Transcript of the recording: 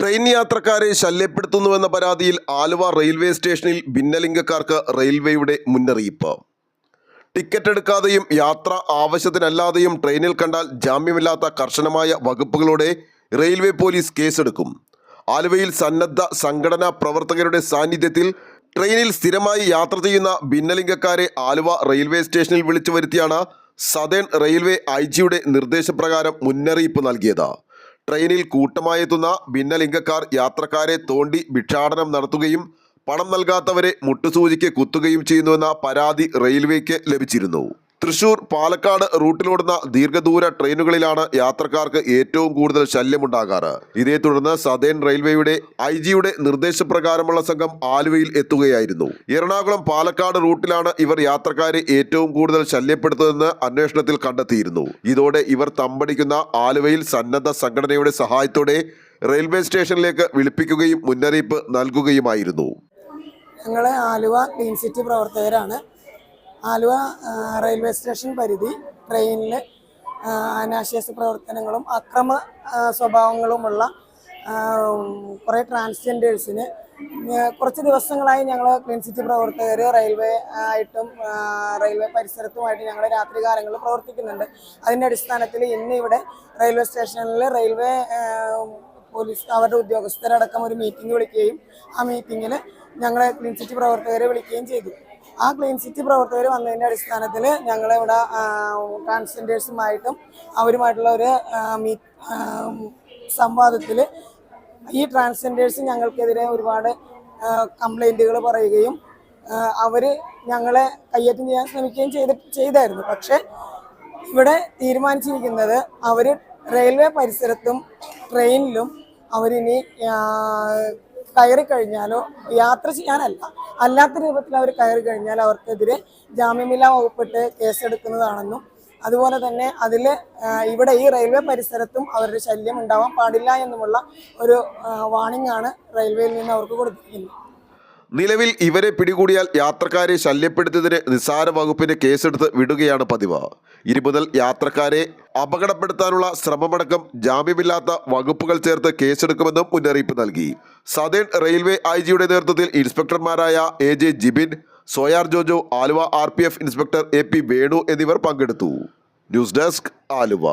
Train യാത്രക്കാരെ ശല്യപ്പെടുത്തുന്നുവെന്ന പരാതിയിൽ Aluva railway സ്റ്റേഷനിൽ ഭിന്നലിംഗക്കാർക്ക് റെയിൽവേയുടെ മുന്നറിയിപ്പ്. ടിക്കറ്റ് എടുക്കാതെയും യാത്ര ആവശ്യത്തിനല്ലാതെയും ട്രെയിനിൽ കണ്ടാൽ ജാമ്യമില്ലാത്ത കർശനമായ വകുപ്പുകളോടെ റെയിൽവേ പോലീസ് കേസെടുക്കും. ആലുവയിൽ സന്നദ്ധ സംഘടനാ പ്രവർത്തകരുടെ സാന്നിധ്യത്തിൽ ട്രെയിനിൽ സ്ഥിരമായി യാത്ര ചെയ്യുന്ന ഭിന്നലിംഗക്കാരെ ആലുവ റെയിൽവേ സ്റ്റേഷനിൽ വിളിച്ചു വരുത്തിയാണ് സദേൺ റെയിൽവേ ഐ ജിയുടെ നിർദ്ദേശപ്രകാരം മുന്നറിയിപ്പ് നൽകിയത്. ട്രെയിനിൽ കൂട്ടമായെത്തുന്ന ഭിന്നലിംഗക്കാർ യാത്രക്കാരെ തോണ്ടി ഭിക്ഷാടനം നടത്തുകയും പണം നൽകാത്തവരെ മുട്ടുസൂചിക്ക് കുത്തുകയും ചെയ്യുന്നുവെന്ന പരാതി റെയിൽവേക്ക് ലഭിച്ചിരുന്നു. തൃശൂർ പാലക്കാട് റൂട്ടിലോടുന്ന ദീർഘദൂര ട്രെയിനുകളിലാണ് യാത്രക്കാർക്ക് ഏറ്റവും കൂടുതൽ ശല്യമുണ്ടാകാറ്. ഇതേ തുടർന്ന് സദേൺ റെയിൽവേയുടെ ഐ ജിയുടെ നിർദ്ദേശപ്രകാരമുള്ള സംഘം ആലുവയിൽ എത്തുകയായിരുന്നു. എറണാകുളം പാലക്കാട് റൂട്ടിലാണ് ഇവർ യാത്രക്കാരെ ഏറ്റവും കൂടുതൽ ശല്യപ്പെടുത്തുന്നതെന്ന് അന്വേഷണത്തിൽ കണ്ടെത്തിയിരുന്നു. ഇതോടെ ഇവർ തമ്പടിക്കുന്ന ആലുവയിൽ സന്നദ്ധ സംഘടനയുടെ സഹായത്തോടെ റെയിൽവേ സ്റ്റേഷനിലേക്ക് വിളിപ്പിക്കുകയും മുന്നറിയിപ്പ് നൽകുകയുമായിരുന്നു. ഞങ്ങൾ ആലുവ ക്ലീൻ സിറ്റി പ്രവർത്തകരാണ്. ആലുവ റെയിൽവേ സ്റ്റേഷൻ പരിധി ട്രെയിനിൽ അനാശ്വാസ പ്രവർത്തനങ്ങളും അക്രമ സ്വഭാവങ്ങളുമുള്ള കുറേ ട്രാൻസ്ജെൻഡേഴ്സിന് കുറച്ച് ദിവസങ്ങളായി ഞങ്ങൾ ക്ലീൻ സിറ്റി പ്രവർത്തകർ റെയിൽവേ ആയിട്ടും റെയിൽവേ പരിസരത്തുമായിട്ട് ഞങ്ങൾ രാത്രികാലങ്ങളിൽ പ്രവർത്തിക്കുന്നുണ്ട്. അതിന്റെ അടിസ്ഥാനത്തിൽ ഇന്ന് ഇവിടെ റെയിൽവേ സ്റ്റേഷനിൽ റെയിൽവേ പോലീസ് അവരുടെ ഉദ്യോഗസ്ഥരടക്കം ഒരു മീറ്റിംഗ് വിളിക്കുകയും ആ മീറ്റിങ്ങിൽ ഞങ്ങളെ ക്ലീൻ സിറ്റി പ്രവർത്തകരെ വിളിക്കുകയും ചെയ്തു. ആ ക്ലീൻ സിറ്റി പ്രവർത്തകർ വന്നതിന്റെ അടിസ്ഥാനത്തിൽ ഞങ്ങളിവിടെ ട്രാൻസ്ജെൻഡേഴ്സുമായിട്ടും അവരുമായിട്ടുള്ള ഒരു മീ സംവാദത്തിൽ ഈ ട്രാൻസ്ജെൻഡേഴ്സ് ഞങ്ങൾക്കെതിരെ ഒരുപാട് കംപ്ലൈന്റുകൾ പറയുകയും അവർ ഞങ്ങളെ കയ്യേറ്റം ചെയ്യാൻ ശ്രമിക്കുകയും ചെയ്ത് ചെയ്തായിരുന്നു. പക്ഷേ ഇവിടെ തീരുമാനിച്ചിരിക്കുന്നത് അവർ റെയിൽവേ പരിസരത്തും ട്രെയിനിലും അവരിനി കയറി കഴിഞ്ഞാലോ യാത്ര ചെയ്യാനല്ല. അല്ലാത്ത രൂപത്തിൽ അവർ കയറി കഴിഞ്ഞാൽ അവർക്കെതിരെ ജാമ്യമില്ലാ വകുപ്പിട്ട് കേസെടുക്കുന്നതാണെന്നും അതുപോലെ തന്നെ അതിൽ ഇവിടെ ഈ റെയിൽവേ പരിസരത്തും അവരുടെ ശല്യം ഉണ്ടാവാൻ പാടില്ല എന്നുമുള്ള ഒരു വാണിംഗ് ആണ് റെയിൽവേയിൽ നിന്ന് അവർക്ക് കൊടുത്തിരിക്കുന്നത്. നിലവിൽ ഇവരെ പിടികൂടിയാൽ യാത്രക്കാരെ ശല്യപ്പെടുത്തിയതിന് നിസ്സാര വകുപ്പിന് കേസെടുത്ത് വിടുകയാണ് പതിവ്. ഇനി യാത്രക്കാരെ അപകടപ്പെടുത്താനുള്ള ശ്രമമടക്കം ജാമ്യമില്ലാത്ത വകുപ്പുകൾ ചേർത്ത് കേസെടുക്കുമെന്നും മുന്നറിയിപ്പ് നൽകി. സദേൺ റെയിൽവേ ഐ ജിയുടെ നേതൃത്വത്തിൽ ഇൻസ്പെക്ടർമാരായ A J Jibin സോയാർ Jojo Aluva R P F inspector A P Venu എന്നിവർ പങ്കെടുത്തു. News desk Aluva.